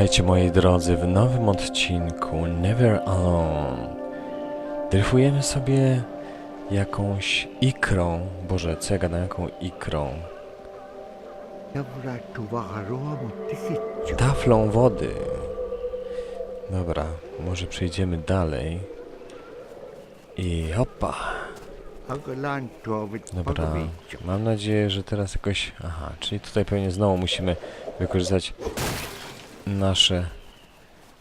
Witajcie moi drodzy w nowym odcinku Never Alone. Dryfujemy sobie jakąś ikrą. Boże, co ja gadam, jaką ikrą? Taflą wody. Dobra, może przejdziemy dalej. I hopa. Dobra, mam nadzieję, że teraz jakoś... Aha, czyli tutaj pewnie znowu musimy wykorzystać nasze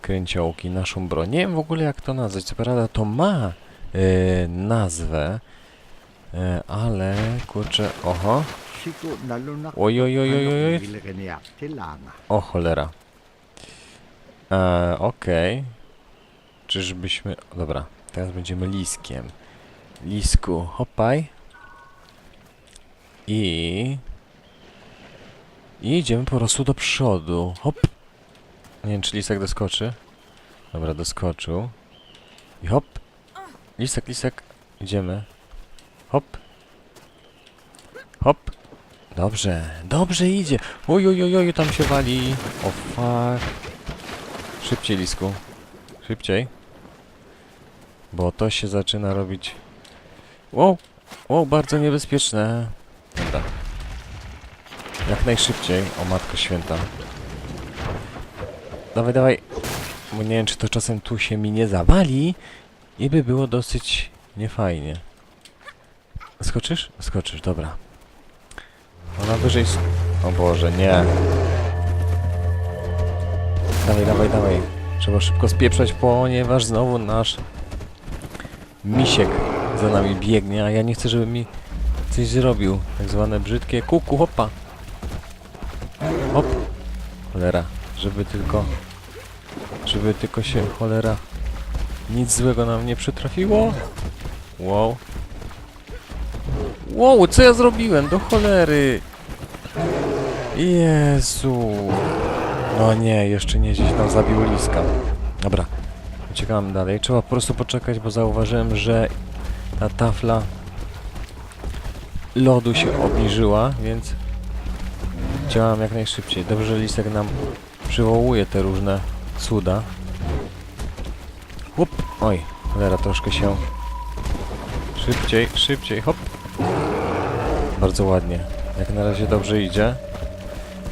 kręciołki, naszą broń. Nie wiem w ogóle jak to nazwać. Co prawda to ma e, nazwę, e, ale kurczę, oho, Oj, oj, oj, oj, oj, o cholera. E, Okej. Czyżbyśmy... Dobra, teraz będziemy liskiem. Lisku, hopaj. I... I idziemy po prostu do przodu. Hop. Nie wiem, czy lisek doskoczy. Dobra, doskoczył. I hop. Lisek, lisek. Idziemy. Hop. Hop. Dobrze, dobrze idzie. Oj, oj, oj, oj, tam się wali. O fuck. Szybciej, lisku. Szybciej. Bo to się zaczyna robić... Wow, wow, bardzo niebezpieczne. Dobra. Jak najszybciej. O matko święta. Dawaj, dawaj. Bo nie wiem, czy to czasem tu się mi nie zawali i by było dosyć niefajnie. Skoczysz? Skoczysz, dobra. Ona wyżej... O Boże, nie. Dawaj, dawaj, dawaj. Trzeba szybko spieprzać, ponieważ znowu nasz misiek za nami biegnie, a ja nie chcę, żeby mi coś zrobił. Tak zwane brzydkie kuku, hopa. Hop. Cholera, żeby tylko... Żeby tylko się, cholera, nic złego nam nie przytrafiło. Wow. Wow, co ja zrobiłem? Do cholery. Jezu. No nie, jeszcze nie gdzieś tam zabił liska. Dobra, uciekamy dalej. Trzeba po prostu poczekać, bo zauważyłem, że ta tafla lodu się obniżyła, więc działam jak najszybciej. Dobrze, że lisek nam przywołuje te różne cuda. Łup. Oj, cholera, troszkę się... Szybciej, szybciej, hop. Bardzo ładnie. Jak na razie dobrze idzie.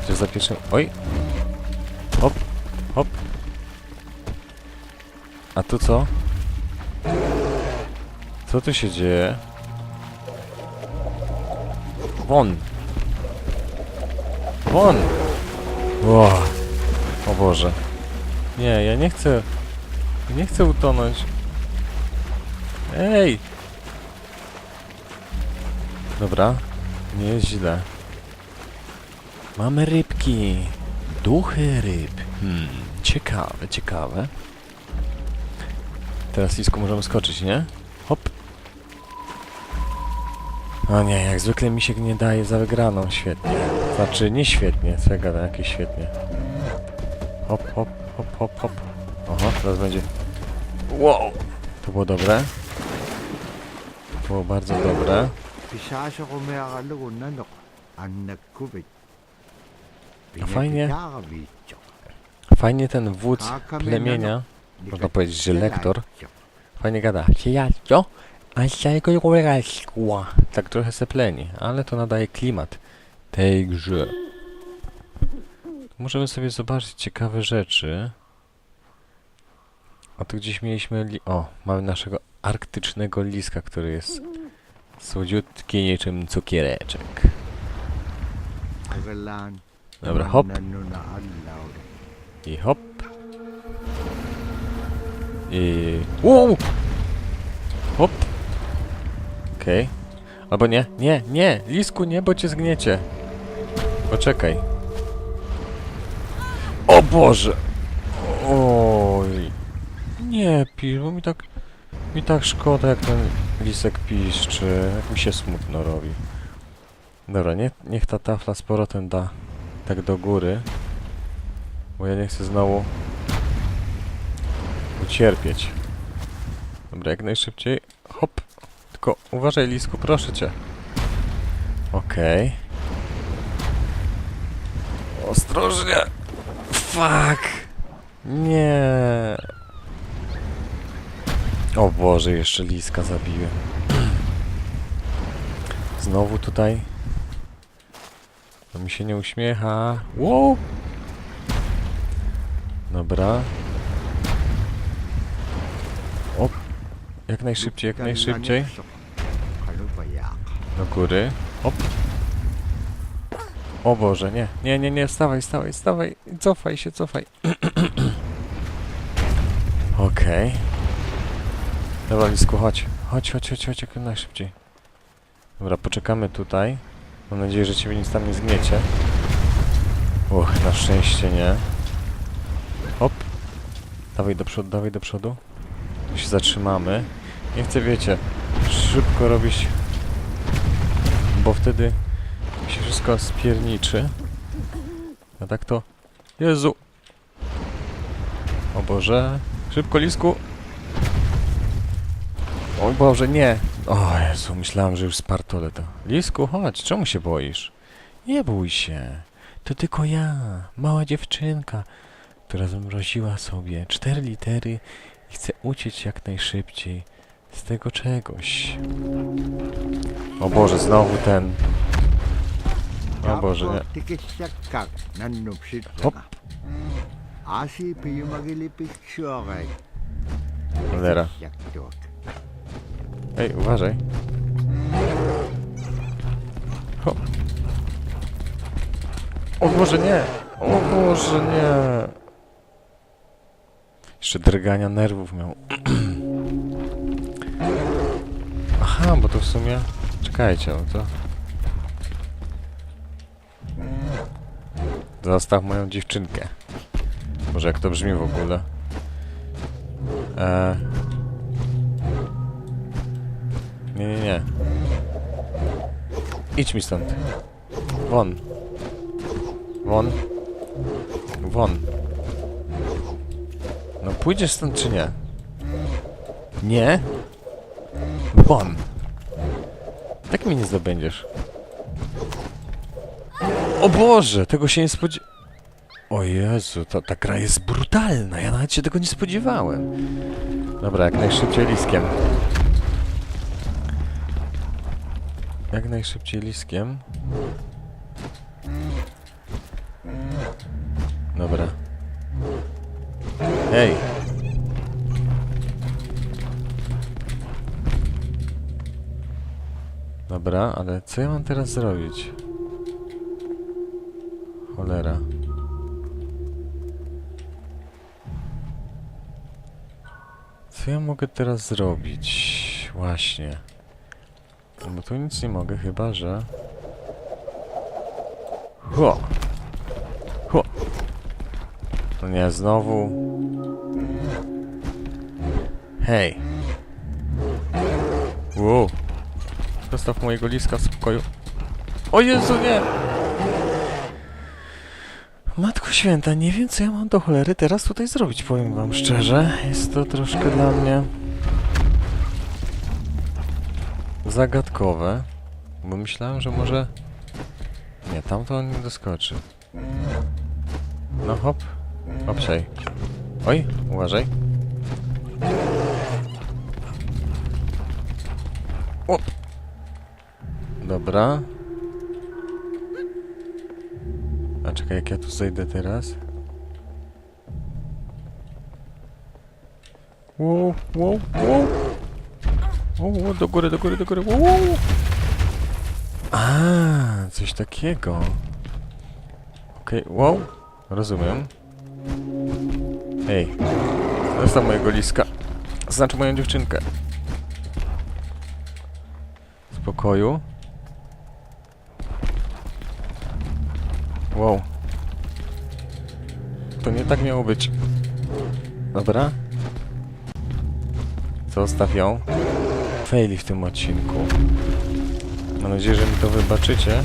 Chociaż za pierwszym... Oj. Hop, hop. A tu co? Co tu się dzieje? Won! Won! Ło. O Boże. Nie, ja nie chcę... Nie chcę utonąć. Ej! Dobra, nie jest źle. Mamy rybki. Duchy ryb. Hmm, ciekawe, ciekawe. Teraz Lisku możemy skoczyć, nie? Hop. O nie, jak zwykle mi się nie daje za wygraną. Świetnie. Znaczy, nie świetnie. Co ja gadam, jakieś świetnie. Hop, hop, hop, hop, hop. Oho, teraz będzie... Wow! To było dobre. To było bardzo dobre. A fajnie. Fajnie ten wódz plemienia, można powiedzieć, że lektor, fajnie gada. Przyjaciół, a z tego. Tak trochę se pleni, ale to nadaje klimat tej grze. Możemy sobie zobaczyć ciekawe rzeczy. A tu gdzieś mieliśmy... Li o, mamy naszego arktycznego liska, który jest słodziutki niczym cukiereczek. Dobra, hop. I hop. I... Wow! Hop. Okej. Albo nie, nie, nie! Lisku, nie, bo cię zgniecie. Poczekaj. O Boże! Oj. Nie pisz, bo mi tak... Mi tak szkoda, jak ten lisek piszczy. Jak mi się smutno robi. Dobra, nie, niech ta tafla z powrotem da tak do góry. Bo ja nie chcę znowu ucierpieć. Dobra, jak najszybciej. Hop. Tylko uważaj, Lisku, proszę cię. Okej. Ostrożnie. Fuck. Nie. O Boże, jeszcze liska zabiłem. Znowu tutaj. To mi się nie uśmiecha. Wow! Dobra. O! Jak najszybciej, jak najszybciej. Do góry. Hop. O Boże, nie. Nie, nie, nie, stawaj, stawaj, stawaj. Cofaj się, cofaj. Okej. Dobra, Lisku, chodź. Chodź, chodź, chodź, chodź, jak najszybciej. Dobra, poczekamy tutaj. Mam nadzieję, że ciebie nic tam nie zgniecie. Uch, na szczęście nie. Hop. Dawaj do przodu, dawaj do przodu. Tu się zatrzymamy. Nie chcę, wiecie, szybko robić, bo wtedy się wszystko spierniczy. A tak to... Jezu! O Boże! Szybko, Lisku! O Boże, nie! O Jezu, myślałem, że już spartole to. Lisku, chodź, czemu się boisz? Nie bój się. To tylko ja, mała dziewczynka, która zamroziła sobie cztery litery i chce uciec jak najszybciej z tego czegoś. O Boże, znowu ten. Hop. Asi piyumagilipiksuakai. Cholera. Ej, uważaj. Ho. O Boże, nie! O Boże, nie! Jeszcze drgania nerwów miał. Aha, bo to w sumie... Czekajcie, no to... Zostaw moją dziewczynkę. Może jak to brzmi w ogóle. Eee... Nie, nie, nie. Idź mi stąd. Won. Won. Won. No pójdziesz stąd czy nie? Nie? Won. Tak mnie nie zdobędziesz. O Boże, tego się nie spodziew... O Jezu, ta, ta gra jest brutalna, ja nawet się tego nie spodziewałem. Dobra, jak najszybciej liskiem. Jak najszybciej liskiem. Dobra. Hej! Dobra, ale co ja mam teraz zrobić? Cholera. Co ja mogę teraz zrobić? Właśnie. No bo tu nic nie mogę, chyba że... Ho! Ho! No nie, znowu... Hej! Wow! Zostaw mojego liska w spokoju. O Jezu, nie! Matko Święta, nie wiem co ja mam do cholery teraz tutaj zrobić, powiem wam szczerze. Jest to troszkę dla mnie zagadkowe, bo myślałem, że może... Nie, tamto on nie doskoczy. No hop, hopsiej. Oj, uważaj. O! Dobra. A czekaj, jak ja tu zejdę teraz? Wow, wow, wow. O, do góry, do góry, do góry. Wow, wow. A, coś takiego. Okej, wow. Rozumiem. Ej, zostaw mojego liska. Znaczy moją dziewczynkę. Spokoju. Wow. To nie tak miało być. Dobra. Zostaw ją. Faili w tym odcinku. Mam nadzieję, że mi to wybaczycie.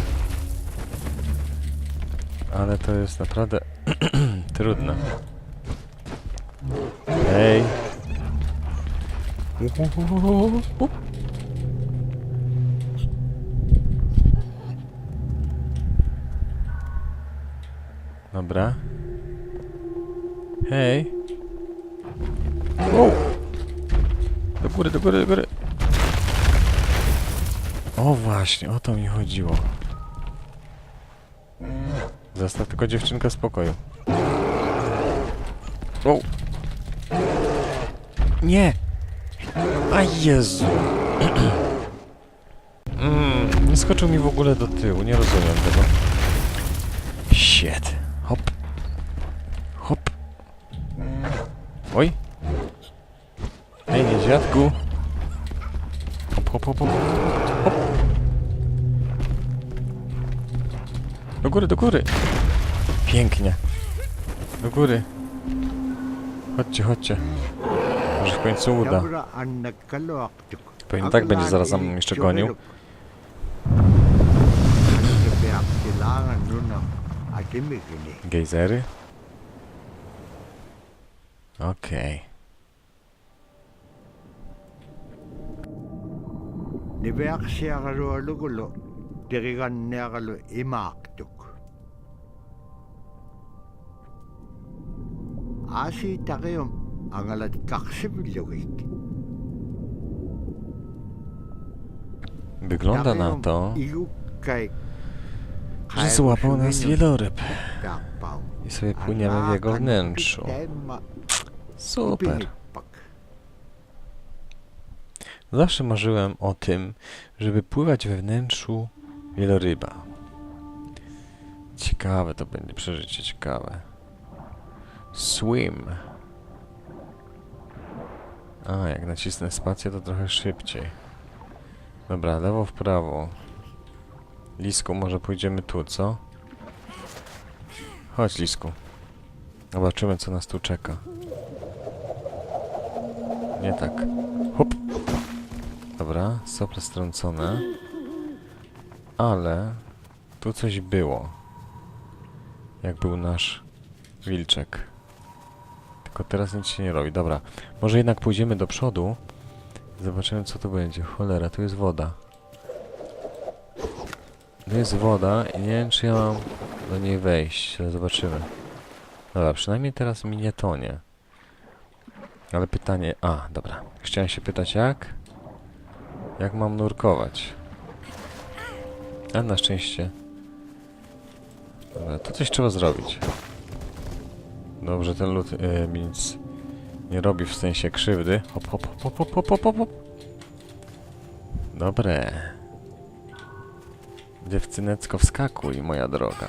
Ale to jest naprawdę trudne. Ej. Dobra. Hej. Wow. Do góry, do góry, do góry. O właśnie, o to mi chodziło. Zostaw tylko dziewczynkę w spokoju. Wow. Nie! A Jezu! mm, nie skoczył mi w ogóle do tyłu, nie rozumiem tego. Niedźwiadku. Hop, hop, hop, hop. Hop. Do góry, do góry. Pięknie. Do góry. Chodźcie, chodźcie. Może w końcu uda. Pewnie tak będzie zaraz za mną jeszcze gonił. Gejzery. Okej. Nibeak siya kalo alugulo. Dirigan niya kalo imaktuk. Asi takayom ang alat kaksibilugik. Wygląda na to, że złapał nas wieloryb i sobie płyniemy w jego wnętrzu. Super. Zawsze marzyłem o tym, żeby pływać we wnętrzu wieloryba. Ciekawe to będzie przeżycie, ciekawe. Swim. A, jak nacisnę spację, to trochę szybciej. Dobra, lewo w prawo. Lisku, może pójdziemy tu, co? Chodź, Lisku. Zobaczymy, co nas tu czeka. Nie tak. Hop. Dobra, sople strącone. Ale tu coś było. Jak był nasz wilczek. Tylko teraz nic się nie robi. Dobra, może jednak pójdziemy do przodu. Zobaczymy co to będzie. Cholera, tu jest woda. Tu jest woda i nie wiem czy ja mam do niej wejść, ale zobaczymy. Dobra, przynajmniej teraz mi nie tonie. Ale pytanie... A, dobra. Chciałem się pytać jak? Jak mam nurkować? A na szczęście... Dobra, to coś trzeba zrobić. Dobrze, ten lód e, mi nic nie robi w sensie krzywdy. Hop, hop, hop, hop, hop, hop, hop, hop. Dobre. Dziewczynecko wskakuj, moja droga.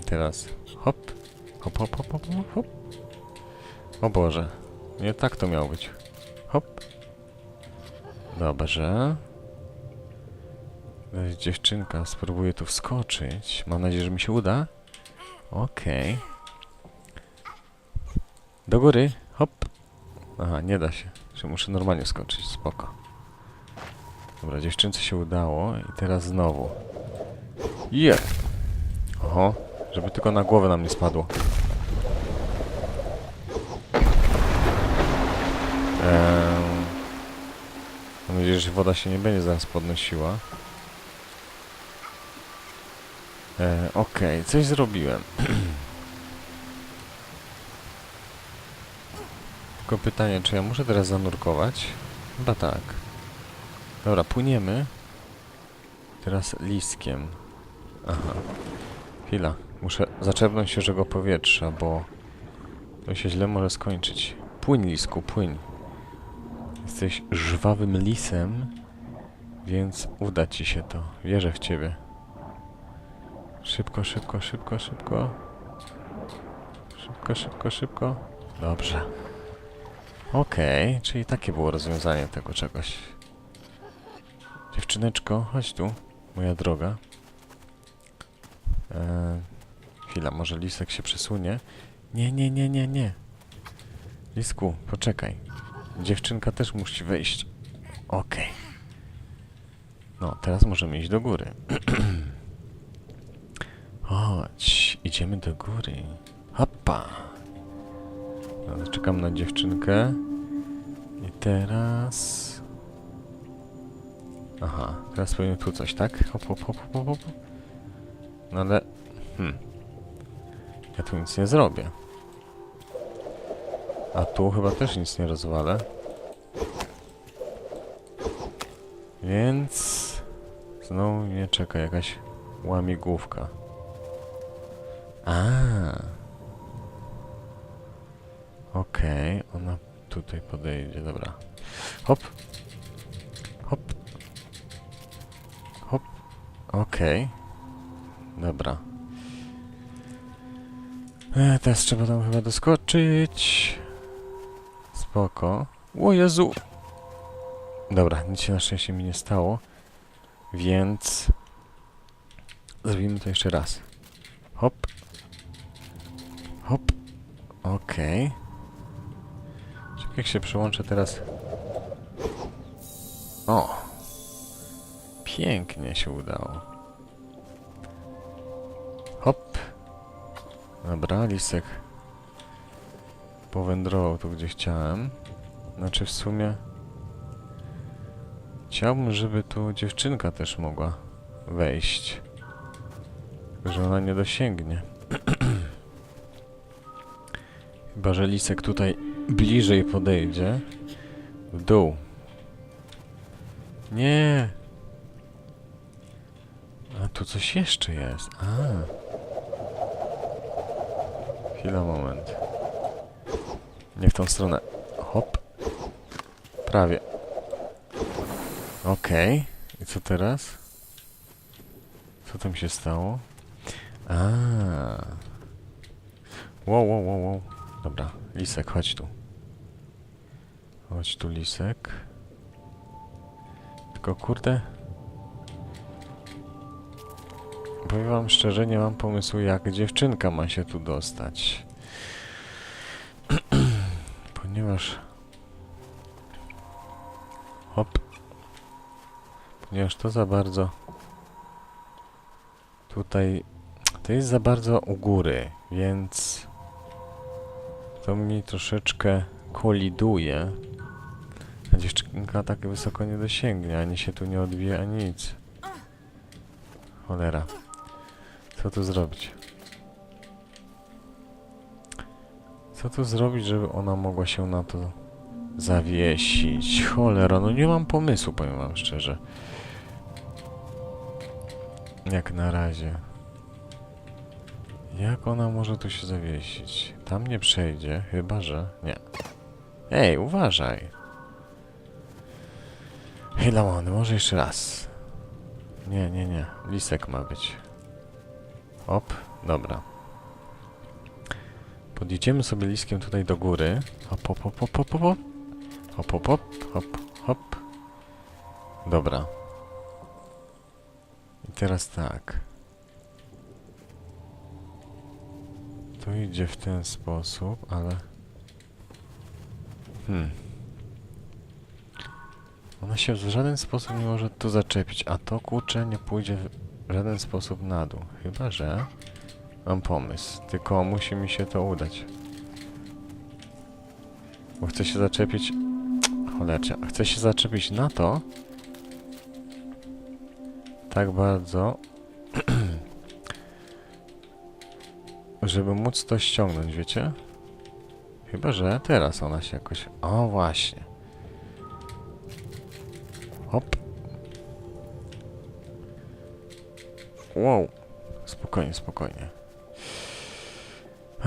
I teraz hop, hop, hop, hop, hop, hop. O Boże, nie tak to miało być. Hop. Dobrze. Dziewczynka spróbuje tu wskoczyć. Mam nadzieję, że mi się uda. Okej. Do góry. Hop. Aha, nie da się. Że muszę normalnie skoczyć. Spoko. Dobra, dziewczynce się udało. I teraz znowu. Je! Oho. Żeby tylko na głowę nam nie spadło. Nadzieję, że woda się nie będzie zaraz podnosiła. E, Okej, coś zrobiłem. Tylko pytanie, czy ja muszę teraz zanurkować? Chyba tak. Dobra, płyniemy. Teraz listkiem. Aha. Chwila. Muszę zaczerpnąć świeżego powietrza, bo to się źle może skończyć. Płyń, lisku, płyń. Jesteś żwawym lisem, więc uda ci się to. Wierzę w ciebie. Szybko, szybko, szybko, szybko. Szybko, szybko, szybko. Dobrze. Okej, czyli takie było rozwiązanie tego czegoś. Dziewczyneczko, chodź tu, moja droga. Eee, chwila, może lisek się przesunie. Nie, nie, nie, nie, nie. Lisku, poczekaj. Dziewczynka też musi wejść. Okej. No, teraz możemy iść do góry. Chodź, idziemy do góry. Hoppa. No, czekam na dziewczynkę. I teraz... Aha, teraz powinien tu coś, tak? Hop, hop, hop, hop, hop. No ale... Hmm. Ja tu nic nie zrobię. A tu chyba też nic nie rozwalę. Więc... Znowu mnie czeka jakaś łamigłówka. A. Okej, ona tutaj podejdzie, dobra. Hop. Hop. Hop. Okej. Dobra. E, teraz trzeba tam chyba doskoczyć. Spoko. O Jezu! Dobra, nic się na szczęście mi nie stało. Więc... Zrobimy to jeszcze raz. Hop. Hop. Okej. Czekaj, jak się przełączę teraz. O! Pięknie się udało. Hop. Dobra, lisek powędrował tu, gdzie chciałem. Znaczy w sumie... Chciałbym, żeby tu dziewczynka też mogła wejść. Tylko, że ona nie dosięgnie. Chyba, że lisek tutaj bliżej podejdzie. W dół. Nie! A tu coś jeszcze jest. A. Chwila, moment. Nie w tą stronę. Hop. Prawie. Okej. I co teraz? Co tam się stało? A. Wow, wow, wow, wow. Dobra, lisek, chodź tu. Chodź tu, lisek. Tylko kurde. Powiem wam szczerze, nie mam pomysłu, jak dziewczynka ma się tu dostać. Ponieważ... Hop. Ponieważ to za bardzo... Tutaj... To jest za bardzo u góry, więc... To mi troszeczkę koliduje. A dziewczynka tak wysoko nie dosięgnie, ani się tu nie odbije, ani nic. Cholera. Co tu zrobić? Co tu zrobić, żeby ona mogła się na to zawiesić? Cholera, no nie mam pomysłu, powiem wam szczerze. Jak na razie. Jak ona może tu się zawiesić? Tam nie przejdzie, chyba że... Nie. Ej, uważaj! Hej, Lamony, może jeszcze raz. Nie, nie, nie. Lisek ma być. Op, dobra. Podjedziemy sobie liskiem tutaj do góry. Hop, hop, hop, hop, hop, hop. Hop, hop, hop, hop, hop. Dobra. I teraz tak. To idzie w ten sposób, ale... Hmm. Ona się w żaden sposób nie może tu zaczepić, a to kurczę nie pójdzie w żaden sposób na dół. Chyba, że... Mam pomysł, tylko musi mi się to udać. Bo chcę się zaczepić... Cholercie, chcę się zaczepić na to... Tak bardzo... żeby móc to ściągnąć, wiecie? Chyba, że teraz ona się jakoś... O, właśnie. Hop. Wow. Spokojnie, spokojnie.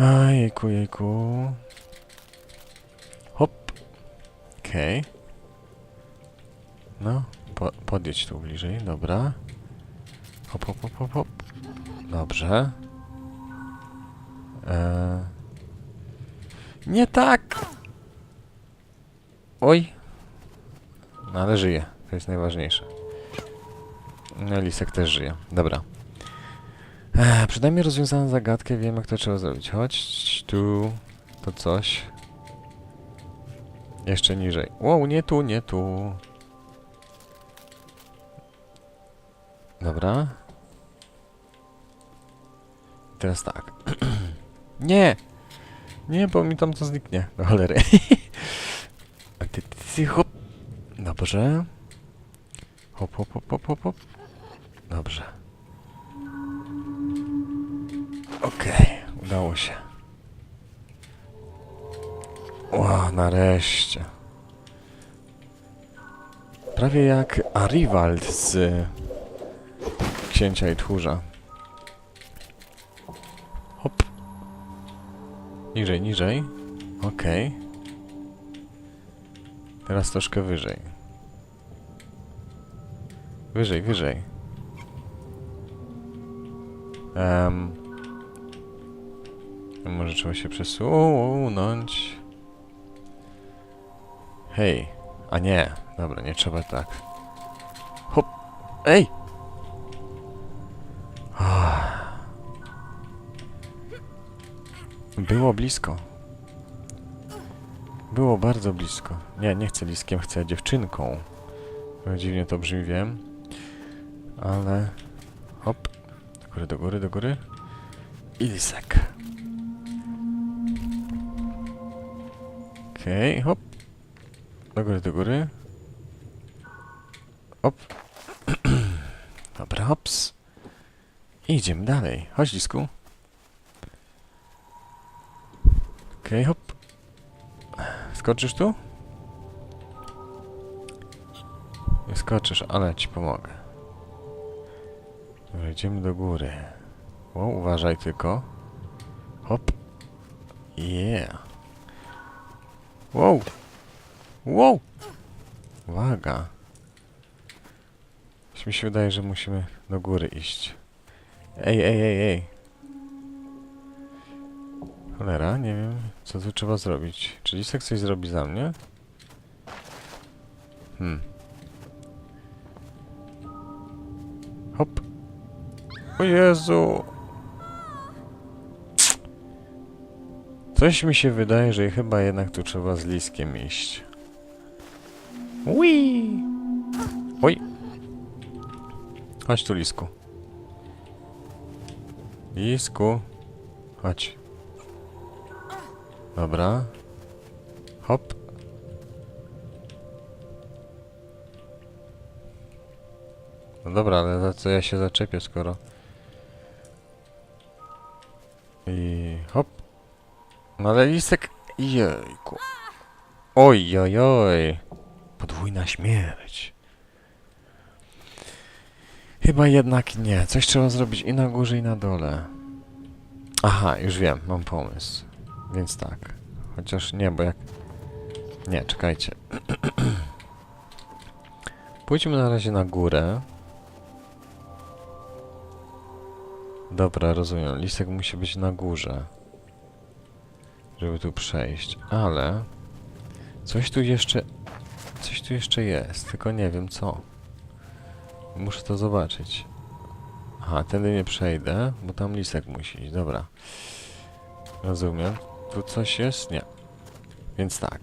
A, jejku. Hop. Okej. No, po, podjedź tu bliżej, dobra. Hop, hop, hop, hop, hop. Dobrze. Eee. Nie tak! Oj. No ale żyje. To jest najważniejsze. No Lisek też żyje. Dobra. Eee, przynajmniej rozwiązałem zagadkę, wiem jak to trzeba zrobić. Chodź tu. To coś. Jeszcze niżej. Wow, nie tu, nie tu. Dobra. Teraz tak. nie! Nie, bo mi tam to zniknie. Do cholery. Ty, ty, ty, hop. Dobrze. Hop, hop, hop, hop, hop. Dobrze. Udało się. Ła, nareszcie. Prawie jak Arivald z Księcia i Tchórza. Hop. Niżej, niżej. Okej. Teraz troszkę wyżej. Wyżej, wyżej. Um, może trzeba się przesunąć. Hej. A nie. Dobra, nie trzeba tak. Hop. Ej! Ah. Było blisko. Było bardzo blisko. Nie, nie chcę liskiem, chcę dziewczynką. Trochę Dziwnie to brzmi, wiem. Ale... Hop. Do góry, do góry, do góry. I lisek. Okej, hop. Do góry, do góry. Hop. Dobra, hops. I idziemy dalej. Chodź, lisku. Okej, hop. Skoczysz tu? Nie skoczysz, ale ci pomogę. Idziemy do góry. O, uważaj tylko. Hop. Yeah. Wow. Wow. Uwaga. Coś mi się wydaje, że musimy do góry iść. Ej, ej, ej, ej. Cholera, nie wiem, co tu trzeba zrobić. Czy Lisek coś zrobi za mnie? Hmm. Hop. O Jezu. Coś mi się wydaje, że chyba jednak tu trzeba z Liskiem iść. Ui. Oj. Chodź tu, Lisku. Lisku. Chodź. Dobra. Hop. No dobra, ale za co ja się zaczepię, skoro... I. No ale lisek... Jejku. Oj, oj, oj. Podwójna śmierć. Chyba jednak nie. Coś trzeba zrobić i na górze, i na dole. Aha, już wiem, mam pomysł. Więc tak. Chociaż nie, bo jak... Nie, czekajcie. Pójdźmy na razie na górę. Dobra, rozumiem. Lisek musi być na górze. Żeby tu przejść. Ale... Coś tu jeszcze... Coś tu jeszcze jest, tylko nie wiem co. Muszę to zobaczyć. Aha, tędy nie przejdę, bo tam lisek musi iść. Dobra. Rozumiem. Tu coś jest? Nie. Więc tak.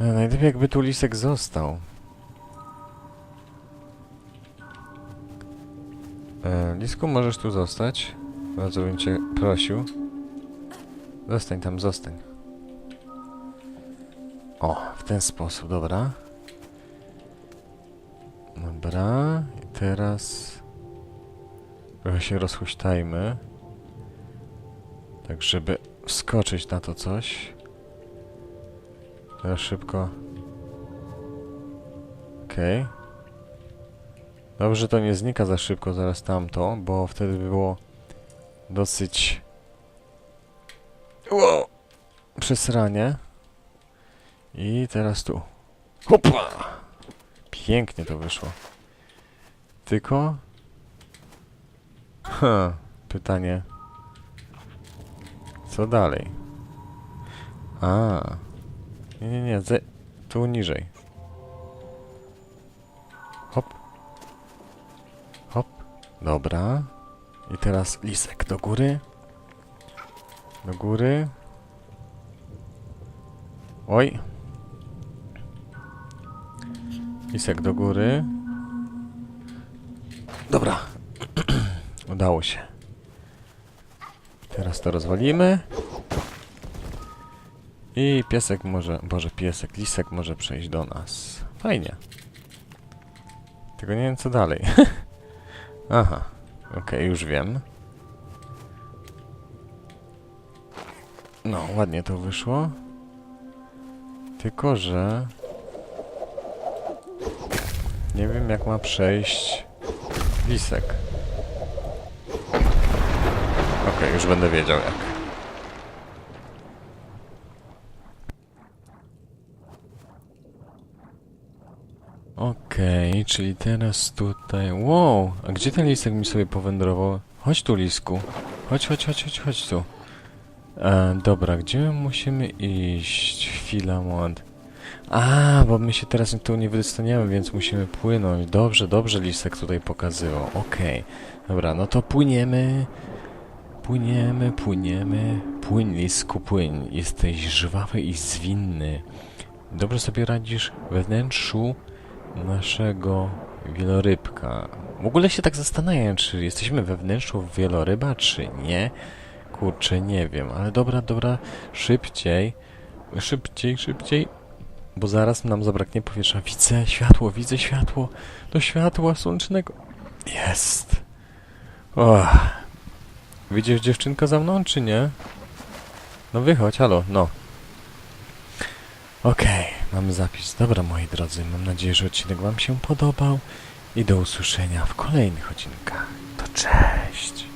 E, najlepiej jakby tu lisek został. E, lisku, możesz tu zostać? Bardzo bym cię prosił. Zostań tam, zostań. O, w ten sposób, dobra. Dobra, i teraz trochę się rozhuśtajmy. Tak, żeby wskoczyć na to coś. Teraz szybko. Okej. Dobrze, to nie znika za szybko zaraz tamto, bo wtedy by było dosyć... Wow! Przesranie. I teraz tu. Hopa! Pięknie to wyszło. Tylko... Ha, pytanie. Co dalej? A. Nie, nie, nie, ze... tu niżej. Hop. Hop. Dobra. I teraz lisek do góry. Do góry. Oj. Lisek do góry. Dobra. Udało się. Teraz to rozwalimy. I piesek może, boże piesek, lisek może przejść do nas. Fajnie. Tylko nie wiem co dalej. Aha, Okej, okay, już wiem. No, ładnie to wyszło. Tylko, że... Nie wiem, jak ma przejść Wisek. Okej, okay, już będę wiedział jak. Okej, czyli teraz tutaj... Wow, a gdzie ten lisek mi sobie powędrował? Chodź tu, lisku. Chodź, chodź, chodź, chodź, chodź tu. E, dobra, gdzie my musimy iść? Chwila, moment. A, bo my się teraz tu nie wydostaniemy, więc musimy płynąć. Dobrze, dobrze lisek tutaj pokazywał. Okej. Dobra, no to płyniemy. Płyniemy, płyniemy. Płyń, lisku, płyń. Jesteś żwawy i zwinny. Dobrze sobie radzisz we wnętrzu naszego wielorybka. W ogóle się tak zastanawiam, czy jesteśmy we wnętrzu wieloryba, czy nie. Kurczę, nie wiem, ale dobra, dobra, szybciej, szybciej, szybciej, bo zaraz nam zabraknie powietrza. Widzę światło, widzę światło, do światła słonecznego. Jest. Widzisz dziewczynka za mną, czy nie? No wychodź, halo, no. Okej, mamy zapis. Dobra, moi drodzy, mam nadzieję, że odcinek Wam się podobał i do usłyszenia w kolejnych odcinkach. To cześć!